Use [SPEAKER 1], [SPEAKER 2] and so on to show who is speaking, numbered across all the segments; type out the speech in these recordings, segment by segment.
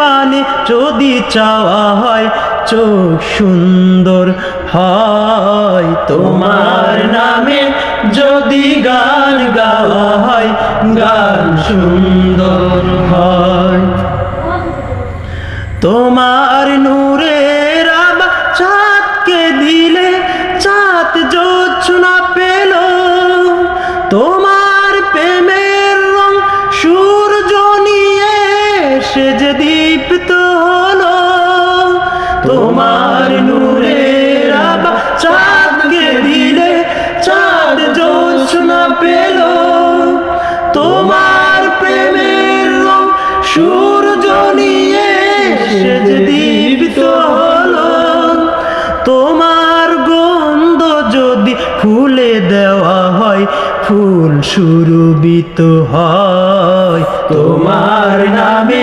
[SPEAKER 1] পানে যদি চাওয়া হয়, চোখ সুন্দর হয়। তোমার নামে যদি গান গাওয়া হয়, গান সুন্দর হয়। তোমার নূরের আবা চাঁদকে দিলে, চাঁদ জোছনা পেল। তোমার প্রেমের রং সূর্য নিয়ে সে তোমার নূরের আবা চাঁদকে দিলে চাঁদ জোছনা পেল। তোমার প্রেমের রং সূর্য নিয়ে সে যে দীপ্ত হলো। তোমার গন্ধ যদি ফুলে দেওয়া হয়, ফুল সুরবিত হয়। তোমার নামে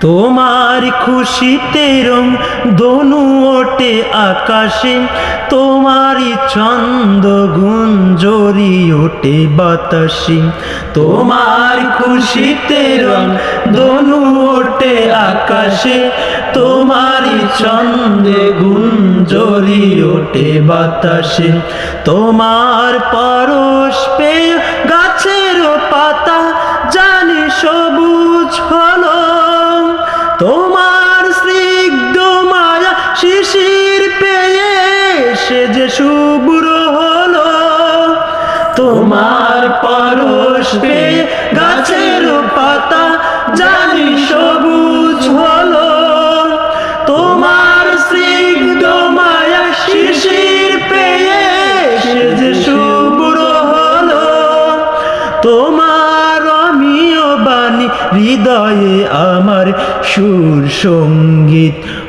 [SPEAKER 1] তোমার খুশিতে রং দনু ওটে আকাশে, তোমারই ছন্দ গুঞ্জরি ওটে বাতাসে। তোমার খুশিতে রং দনু ওটে আকাশে, তোমারই ছন্দে গুঞ্জরি ওটে বাতাসে। তোমার পরশ পে সে যে শুভ্র হলো, তোমার পরশ গাছের পাতা জানি সবুজ হলো। তোমার স্নিগ্ধ মায়া শিশির পেয়ে সে যে শুভ্র হলো, তোমার অমিয় বাণী হৃদয়ে আমার সুর সংগীত